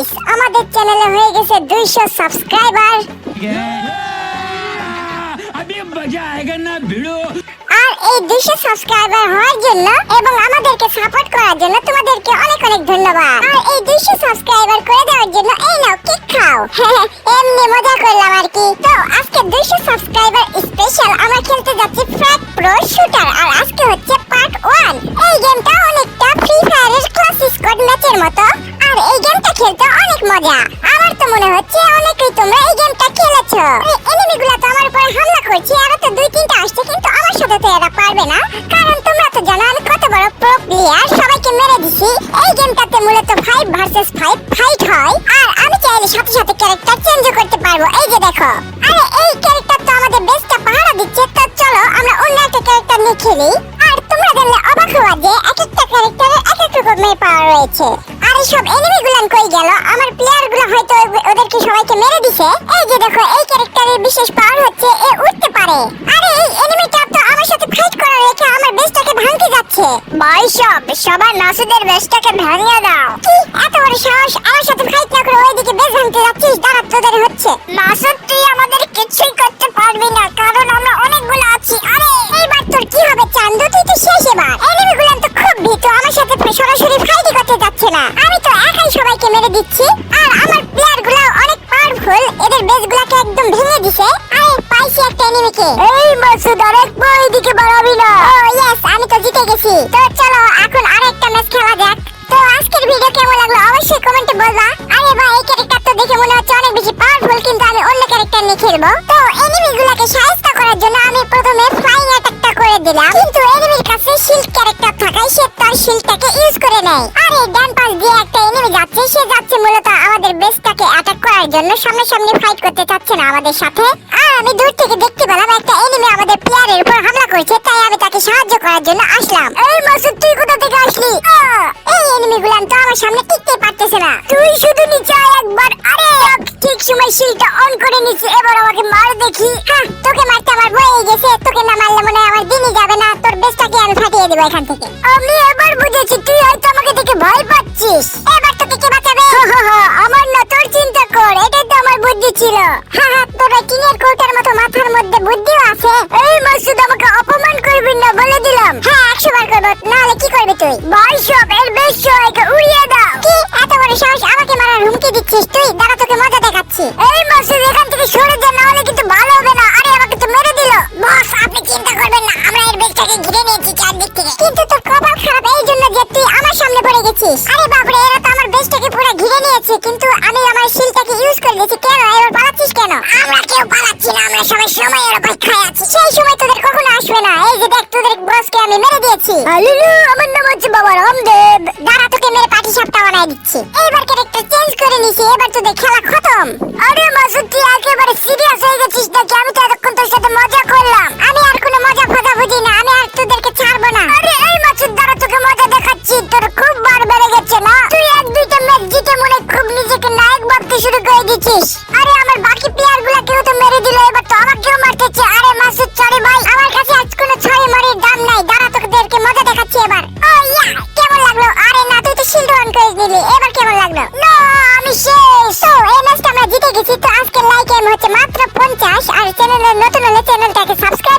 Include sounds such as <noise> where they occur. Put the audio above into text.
Guys আমাদের চ্যানেলে হয়ে গেছে 200 সাবস্ক্রাইবার আর এই 200 সাবস্ক্রাইবার হওয়ার জন্য এবং আমাদেরকে সাপোর্ট করার জন্য তোমাদেরকে অনেক অনেক ধন্যবাদ। আর এই 200 সাবস্ক্রাইবার করে দেওয়ার জন্য এই নাও কেক খাও। <laughs> এমনি মজা করলাম আর কি। তো আজকে 200 সাবস্ক্রাইবার স্পেশাল আমরা খেলতে যাচ্ছি ফ্র্যাক প্রো শুটার আর আজকে হচ্ছে পার্ট 1 এই গেমটা অনেকটা ফ্রি ফায়ারের ক্লাস স্কোয়াড ম্যাচের মতো। খেলতে অনেক মজা। আমার তো মনে হচ্ছে অনেকেই তোমরা এই গেমটা খেলেছো। এই এনিমিগুলো তো আমার উপরে হামলা করছে আরও তো দুই তিনটা আসছে, কিন্তু আমার সাথে তো এরা পারবে না। কারণ তোমরা তো জানো, আমি কত বড় প্রো প্লেয়ার সবাইকে মেরে দিছি। এই গেমটাতে মূলত 5 ভার্সেস 5 ফাইট হয়। আর আমি চাইলে সাথে সাথে ক্যারেক্টার চেঞ্জ করতে পারব। এই যে দেখো। আরে, এই ক্যারেক্টার তো আমাদের বেসটা পাহারা দিচ্ছে, তো চলো আমরা অন্য একটা ক্যারেক্টার নিয়ে খেলি। আর তোমরা জানলে অবাক হওয়া যে এক একটা ক্যারেক্টারের এক এক রকমের পাওয়ার রয়েছে। এই সব এনিমি গুলান কই গেল? আমার প্লেয়ারগুলো হয়তো ওদেরকে সবাইকে মেরে দিছে। এই যে দেখো, এই ক্যারেক্টারের বিশেষ পাওয়ার হচ্ছে এ উঠতে পারে। আরে, এই এনিমি এনিমিটা তো আমার সাথে ফাইট করা রেখে আমার বেসটাকে ভাঙতে যাচ্ছে। ভাই, সব সবার নাসুদের বেসটাকে ভাঙিয়ে দাও। কি? এত বড় সাহস আমার সাথে ফাইট না করে ওইদিকে বেস ভাঙতে যাচ্ছিস? দাঁড়া, তোদের হচ্ছে। নাসুদ তুই আমাদের কিছুই করতে পারবি না, কারণ আমরা অনেকগুলো আছি। আরে, এইবার তোর কি হবে? চান্দু, তুই তো শেষ এবার। এনিমি গুলান তো খুব ভীতু। আমার সাথে সরাসরি এদের একদম ভেঙে দিছে। আরে পাইছি একটা এনিমিকে এই মাসুদ আরেক এদিকে বাড়াবি না। ও ইয়েস আমি তো জিতে গেছি। তো চলো এখন আরেকটা ম্যাচ খেলা যাক। তো আজকের ভিডিও কেমন লাগল অবশ্যই কমেন্টে বলবা। আরে ভাই এই ক্যারেক্টার তো দেখে মনে হচ্ছে অনেক বেশি পাওয়ারফুল কিন্তু আমি অন্য ক্যারেক্টার নিয়ে খেলব। তো জন্য সামনে সামনে ফাইট করতে চাচ্ছে না আমাদের সাথে। আর আমি দূর থেকে দেখতে পেলাম একটা এনিমি আমাদের প্লেয়ারের উপর হামলা করছে, তাই আমি তাকে সাহায্য করার জন্য আসলাম। এই মাসুদ, তুই কোথা থেকে আসলি? এই এনিমি গুলান তো আমার সামনে টিকতে পারতেছে না। তুই শুধু নিচে একবার। আরে ঠিক সময় শিলটা অন করে নিচ্ছে এবার আমাকে মার দেখি। হ্যাঁ তোকে মারতে আমার ভয় গেছে। তোকে না মারলে মনে হয় আমার দিনই যাবে না। তোর বেসটাকে আমি ফাটিয়ে দেবো এখান থেকে। আমি এবার বুঝেছি, তুই হয়তো আমাকে দেখে ভয় পাচ্ছিস। ছিল। টিনের কৌটার মতো মাথার মধ্যে বুদ্ধিও আছে। এই মাসুদ আমাকে অপমান করবি না বলে দিলাম। হ্যাঁ একশো বার করব, নাহলে কি করবি তুই? বল সব, এর বেশ উড়িয়ে দাও। কি? এত বড় সাহস আমাকে মারার হুমকি দিচ্ছিস তুই? দাঁড়া, তোকে মজা দেখাচ্ছি। এই মাসুদ, এখান থেকে সরে যা না হলে কিন্তু ভালো হবে না। আরে, আমাকে তো মেরে দিল। বস, আপনি চিন্তা করবেন না, আমরা এর বেশটাকে ঘিরে নিয়েছি চারদিক থেকে। কিন্তু তোর কপাল খারাপ, এই জন্য যে তুই আমার সামনে পড়ে গেছিস। আরে এরা তো আমার বেশটাকে পুরো ঘিরে নিয়েছে, কিন্তু আমি আমার শিলটাকে ইউজ করে দিয়েছি। দিয়েছি আমার নাম হচ্ছে বাবা রামদেব। দাঁড়া তোকে মেরে পাটি সাপটা বানাই দিচ্ছি। এইবার ক্যারেক্টার চেঞ্জ করে নিছি এবার তোদের খেলা খতম। আরে মাসুদ তুই একেবারে সিরিয়াস হয়ে গেছিস নাকি? আমি তো এতক্ষণ তোর সাথে মজা করলাম। আমি আর কোনো মজা ফজা বুঝি না আমি আর তোদেরকে ছাড়বো না। আরে এই মাসুদ দাঁড়া তোকে মজা দেখাচ্ছি তোর খুব বার বেড়ে গেছে না তুই এক দুইটা ম্যাচ জিতে মনে খুব নিজেকে নায়ক ভাবতে শুরু করে দিচ্ছিস আরে আর চ্যানেলের নতুন হলে চ্যানেলটাকে সাবস্ক্রাইব